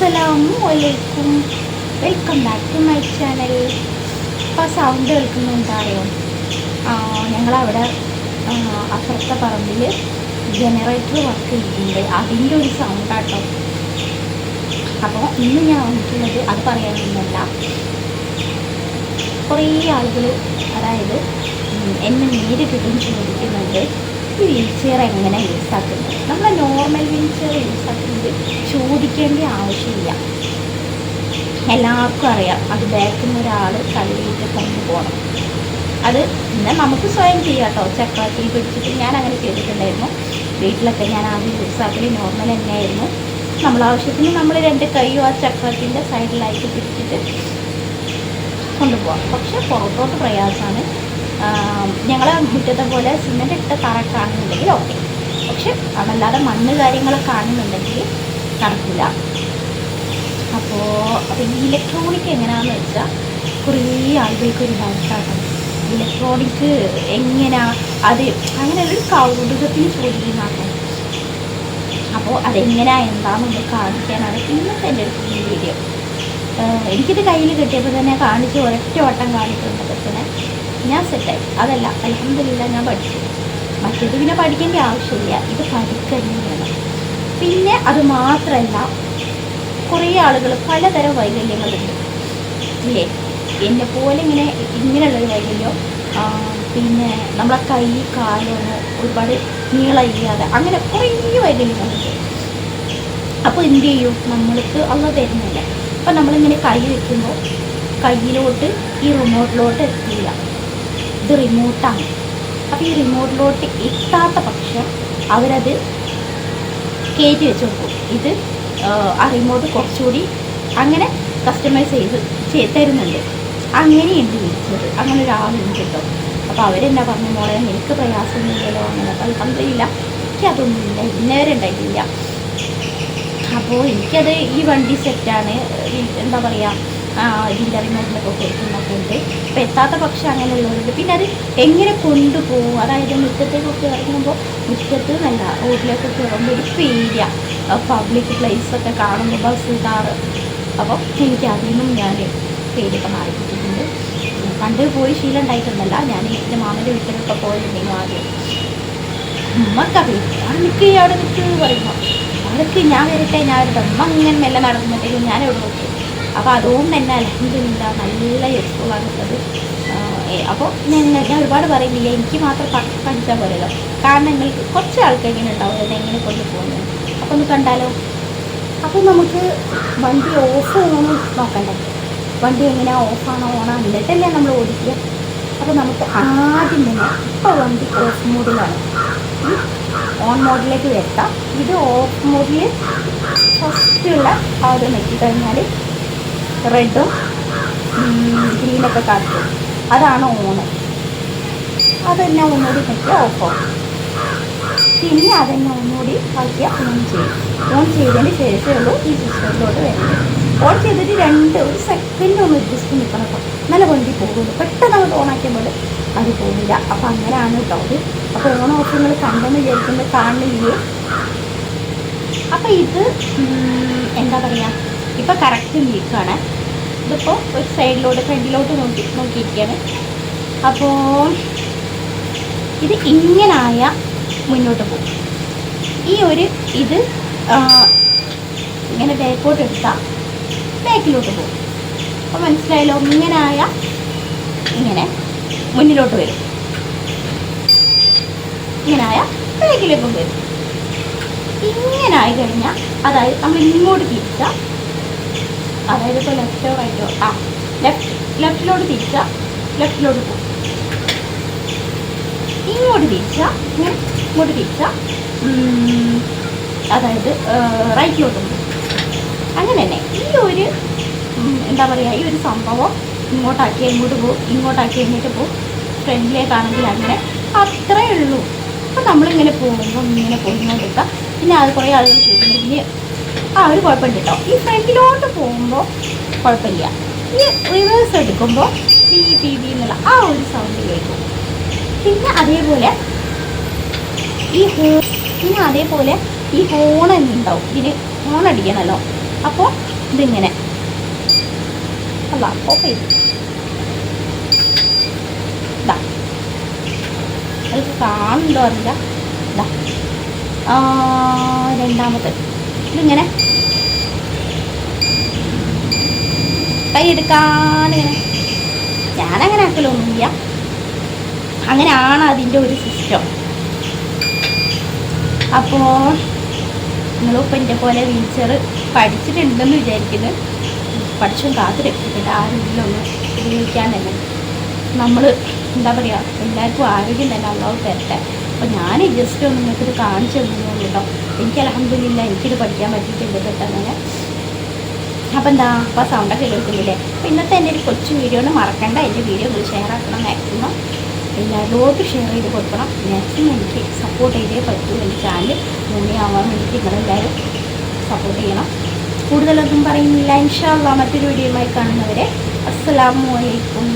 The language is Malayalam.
അസ്സലാമു അലൈക്കും. Welcome back to my channel അപ്പോൾ സൗണ്ട് കേൾക്കുന്നുണ്ടായോ ഞങ്ങളവിടെ ആ, അപ്പുറത്തെ പറമ്പിൽ ജനറേറ്റർ വർക്ക് ചെയ്തിട്ടുണ്ട്. അതിന്റെ ഒരു സൗണ്ടാട്ടോ അപ്പോൾ ഇന്ന് ഞാൻ വന്നിട്ടുള്ളത് അത് പറയാനൊന്നുമല്ല. കുറേ ആളുകൾ അതായത് എന്നെ നേരിട്ടിട്ടും ചോദിക്കുന്നുണ്ട്. ഈ വീൽ ചെയർ എങ്ങനെ യൂസാക്കുന്നത് നമ്മൾ നോർമൽ വീൽ ചെയർ യൂസ് ചോദിക്കേണ്ട ആവശ്യമില്ല. എല്ലാവർക്കും അറിയാം അത് ബാക്കിൽ ഒരാൾ ഒരാൾ കൊണ്ടു കൊണ്ടുപോകണം അത് പിന്നെ നമുക്ക് സ്വയം ചെയ്യാം കേട്ടോ ചക്രത്തിൽ പിടിച്ചിട്ട് ഞാൻ അങ്ങനെ ചെയ്തിട്ടുണ്ടായിരുന്നു. വീട്ടിലൊക്കെ ഞാൻ ആദ്യം യൂസാക്കി നോർമൽ തന്നെയായിരുന്നു. നമ്മൾ ആവശ്യത്തിന് നമ്മൾ രണ്ട് കൈയും ആ ചക്രത്തിന്റെ സൈഡിലായിട്ട് പിടിച്ചിട്ട് കൊണ്ടുപോകാം പക്ഷെ പുറത്തോട്ട് പ്രയാസമാണ്. ഞങ്ങളെ മുറ്റത്തെ പോലെ സിമെന്റ് ഇട്ട തറ കാണുന്നുണ്ടെങ്കിൽ ഓക്കെ പക്ഷെ അതല്ലാതെ മണ്ണ് കാര്യങ്ങൾ കാണുന്നുണ്ടെങ്കിൽ നടക്കില്ല അപ്പോൾ അപ്പോൾ ഈ ഇലക്ട്രോണിക് എങ്ങനെയാണെന്ന് വെച്ചാൽ കുറേ ആളുകൾക്ക് ഒരു ഡൗട്ടാണ് ഇലക്ട്രോണിക് എങ്ങനെയാ അത് അങ്ങനെ ഒരു കൗതുകത്തിന് ചോദിക്കുന്നതാണ്? അപ്പോൾ അതെങ്ങനെയാ എന്താണെന്ന് കാണിക്കാനാണ് ഇന്നത്തെ എന്റെ ഒരു പുതിയ വീഡിയോ എനിക്കിത് കയ്യിൽ കിട്ടിയപ്പോൾ തന്നെ കാണിച്ച് ഒരൊറ്റ വട്ടം കാണിച്ചു തന്നെ ഞാൻ സെറ്റായി അതല്ല അലഹമില്ല ഞാൻ പഠിച്ചു. മറ്റേത് പിന്നെ പഠിക്കേണ്ട ആവശ്യമില്ല. ഇത് പഠിക്കുന്നതാണ് പിന്നെ അത് മാത്രമല്ല കുറേ ആളുകൾ പലതരം വൈകല്യങ്ങളുണ്ട്. ഇല്ലേ? എന്നെ പോലെ ഇങ്ങനെ ഇങ്ങനെയുള്ളൊരു വൈകല്യം പിന്നെ നമ്മളെ കൈ കാലം ഒരുപാട് നീളമില്ലാതെ അങ്ങനെ കുറേ വൈകല്യങ്ങളുണ്ട്. അപ്പോൾ എന്ത് ചെയ്യും? നമ്മൾക്ക് അള്ള തരുന്നില്ല അപ്പം നമ്മളിങ്ങനെ കൈ വെക്കുമ്പോൾ കയ്യിലോട്ട് ഈ റിമോട്ടിലോട്ട് എത്തില്ല. ഇത് റിമോട്ടാണ് അപ്പോൾ ഈ റിമോട്ടിലോട്ട് എത്താത്ത പക്ഷം അവരത് കയറ്റി വെച്ച് കൊടുക്കും ഇത് ആ, റിമോട്ട് കുറച്ചുകൂടി അങ്ങനെ കസ്റ്റമൈസ് ചെയ്ത് ചെയ് തരുന്നുണ്ട്. അങ്ങനെയുണ്ട് വിളിച്ചത്. അങ്ങനെ ഒരാളുണ്ട് കേട്ടോ. അപ്പോൾ അവരെന്നാ പറഞ്ഞു മോളെ എനിക്ക് പ്രയാസമൊന്നുമില്ലല്ലോ അങ്ങനെ. അപ്പോൾ അലഹമില്ല എനിക്കതൊന്നുമില്ല ഇന്നേവരെ ഉണ്ടായിട്ടില്ല. അപ്പോൾ എനിക്കത് ഈ വണ്ടി സെറ്റാണ് എന്താ പറയുക ഇതിന്റെ റിമോട്ടിലൊക്കെ കൊടുക്കുന്നൊക്കെ ഉണ്ട്. അപ്പോൾ എത്താത്ത പക്ഷം അങ്ങനെയുള്ളവരുണ്ട് പിന്നെ അത് എങ്ങനെ കൊണ്ടുപോകും? അതായത് മുറ്റത്തേക്കൊക്കെ ഇറങ്ങുമ്പോൾ മുറ്റത്ത് നല്ല റോഡിലേക്കൊക്കെ ഇറങ്ങുമ്പോൾ ഒരു പേടിയ. പബ്ലിക് പ്ലേസൊക്കെ കാണുമ്പോൾ ബസ് കാറ് അപ്പോൾ എനിക്ക് അതിൽ നിന്നും ഞാൻ പേരൊക്കെ മാറിക്കിട്ടിട്ടുണ്ട്. പണ്ട് പോയി ശീലം ഉണ്ടായിട്ടുണ്ടല്ല ഞാൻ എന്റെ മാമന്റെ വീട്ടിലൊക്കെ പോയിട്ടുണ്ടെങ്കിൽ ആദ്യം. ഉമ്മക്കാ പേടി അവിടെ നിൽക്കുക അവിടെ നിൽക്കുക പറയുമ്പോൾ അവർക്ക് ഞാൻ വരട്ടെ ഞാൻ വരട്ടെ. ഉമ്മ ഇങ്ങനെ മെല്ലെ നടക്കുമ്പോഴത്തേക്കും ഞാൻ നോക്കി. അപ്പോൾ അതുകൊണ്ട് തന്നെ അലഹമില്ല നല്ല ആണുള്ളത് അപ്പോൾ ഞാൻ ഞാൻ ഒരുപാട് പറയുന്നില്ല. എനിക്ക് മാത്രം പഠിച്ചാൽ പോരല്ലോ. കാരണം നിങ്ങൾക്ക് കുറച്ച് ആൾക്കാർ ഇങ്ങനെ ഉണ്ടാവും അത് എങ്ങനെ കൊണ്ടുപോകുന്നത് അപ്പോൾ ഒന്ന് കണ്ടാലോ? അപ്പോൾ നമുക്ക് വണ്ടി ഓഫ് ഓണും നോക്കണ്ടേ? വണ്ടി എങ്ങനെ ഓഫാണോ ഓണാണ് എന്നിട്ടല്ലേ നമ്മൾ ഓടിക്കുക. അപ്പോൾ നമുക്ക് ആദ്യം തന്നെ ഇപ്പോൾ വണ്ടി ഓഫ് മോഡിലാണ്. ഓൺ മോഡിലേക്ക് വരുത്താം ഇത് ഓഫ് മോഡിൽ ഫസ്റ്റുള്ള ആ ഒരു നെക്കിക്കഴിഞ്ഞാൽ റെഡും ഗ്രീനൊക്കെ കാണിക്കും അതാണ് ഓണ് അതെന്നെ ഒന്നുകൂടി പറ്റിയ ഓഫ് പിന്നെ അതെന്നെ ഒന്നുകൂടി ആക്കിയ ഓൺ ചെയ്യും ഓൺ ചെയ്തതിന് ശേഷമേ ഉള്ളൂ ഈ സിസ്റ്റത്തിലോട്ട് വരുന്നത്. ഓൺ ചെയ്തിട്ട് രണ്ട് ഒരു സെക്കൻഡ് ഒന്ന് ജസ്റ്റ് നിൽക്കണം കേട്ടോ. നല്ല വണ്ടി പോകുള്ളൂ പെട്ടെന്ന് അങ്ങോട്ട് ഓൺ പോലെ അത് പോകില്ല അപ്പം അങ്ങനെയാണ് കേട്ടോ അത് അപ്പോൾ ഓണം ഓഫ് നിങ്ങൾ കണ്ടെന്ന് വിചാരിക്കുമ്പോൾ കാണില്ലേ അപ്പം ഇത് എന്താ പറയുക ഇപ്പം കറക്റ്റ് ലീക്കാണ് ഇതിപ്പോൾ ഒരു സൈഡിലോട്ട് ഫ്രണ്ടിലോട്ട് നോക്കി നോക്കിയിരിക്കുകയാണ്. അപ്പോൾ ഇത് ഇങ്ങനായ മുന്നോട്ട് പോകും. ഈ ഒരു ഇത് ഇങ്ങനെ ബാക്കോട്ട് എടുത്താൽ ബാക്കിലോട്ട് പോകും. അപ്പോൾ മനസ്സിലായല്ലോ ഇങ്ങനായ ഇങ്ങനെ മുന്നിലോട്ട് വരും. ഇങ്ങനായ ബാക്കിലേക്കും വരും. ഇങ്ങനായി കഴിഞ്ഞാൽ അതായത് നമ്മൾ ഇങ്ങോട്ട് തിരിച്ചാൽ അതായത് ഇപ്പോൾ ലെഫ്റ്റോ റൈറ്റോ ആ ലെഫ്റ്റ് ലെഫ്റ്റിലോട്ട് തിരിച്ച ലെഫ്റ്റിലോട്ട് പോകും. ഇങ്ങോട്ട് തിരിച്ച ഇങ്ങോട്ട് തിരിച്ച അതായത് റൈറ്റിലോട്ട് പോകും. അങ്ങനെ തന്നെ ഈ ഒരു എന്താ പറയുക ഈ ഒരു സംഭവം ഇങ്ങോട്ടാക്കി ഇങ്ങോട്ട് പോകും ഇങ്ങോട്ടാക്കി ഇങ്ങോട്ട് പോകും ഫ്രണ്ടിലേക്കാണെങ്കിൽ അങ്ങനെ അത്രേ ഉള്ളൂ. അപ്പം നമ്മളിങ്ങനെ പോകുമ്പോൾ ഇങ്ങനെ പോയിക്കൊണ്ടിരിക്കുക പിന്നെ അത് കുറേ ആളുകൾ ചോദിക്കുന്നുണ്ടെങ്കിൽ ആ ഒരു കുഴപ്പമുണ്ട് കേട്ടോ ഈ ഫ്രണ്ടിലോട്ട് പോകുമ്പോൾ കുഴപ്പമില്ല. ഇനി റിവേഴ്സ് എടുക്കുമ്പോൾ പി പി പി എന്നുള്ള ആ ഒരു സൗണ്ട് കേൾക്കും. പിന്നെ അതേപോലെ ഈ ഹോ പിന്നെ അതേപോലെ ഈ ഹോൺ ഉണ്ടാവും ഇതിന് ഹോൺ അടിക്കണമല്ലോ അപ്പോൾ ഇതിങ്ങനെ അല്ല ഓഫ് ചെയ്തു. ഇതാ കാണുന്നുണ്ടോ അറിയില്ല. ഇതാ രണ്ടാമത്തെ. ഇതിങ്ങനെ കൈ എടുക്കാനിങ്ങനെ ഞാനങ്ങനെ ആക്കലൊന്നുമില്ല. അങ്ങനെയാണ് അതിന്റെ ഒരു സിസ്റ്റം. അപ്പോൾ നിങ്ങളിപ്പോൾ എന്റെ പോലെ വീൽചെയർ പഠിച്ചിട്ടുണ്ടെന്ന് വിചാരിക്കുന്നു. പഠിച്ചും കാത്തു രക്ഷിക്കട്ടെ ആരെങ്കിലും ഒന്ന് ഉപയോഗിക്കാൻ തന്നെ. നമ്മൾ എന്താ പറയുക എല്ലാവർക്കും ആരോഗ്യം തന്നെ അള്ളാഹു തരട്ടെ. അപ്പോൾ ഞാൻ ജസ്റ്റ് ഒന്ന് നിങ്ങൾക്കിത് കാണിച്ചു തന്നു കേട്ടോ. എനിക്ക് അലഹമില്ല എനിക്കിത് പഠിക്കാൻ പറ്റിയിട്ടുണ്ട് പെട്ടെന്ന് അപ്പോൾ എന്താ അപ്പോൾ സൗണ്ടൊക്കെ കേൾക്കുന്നില്ലേ? അപ്പോൾ ഇന്നത്തെ എന്റെ ഒരു കൊച്ചു വീഡിയോ മറക്കണ്ട. എന്റെ വീഡിയോ ഒന്ന് ഷെയർ ആക്കണം മാക്സിമം എല്ലാവരോടും ഷെയർ ചെയ്ത് കൊടുക്കണം. മാക്സിമം എനിക്ക് സപ്പോർട്ട് ചെയ്തേ പറ്റൂ എന്റെ ചാനൽ മൂന്നിയാവാൻ വേണ്ടിയിട്ട് നിങ്ങളെല്ലാവരും സപ്പോർട്ട് ചെയ്യണം. കൂടുതലൊന്നും പറയുന്നില്ല. ഇൻഷാല്ല മറ്റൊരു വീഡിയോയുമായി കാണുന്നവരെ അസ്സലാമു അലൈക്കും.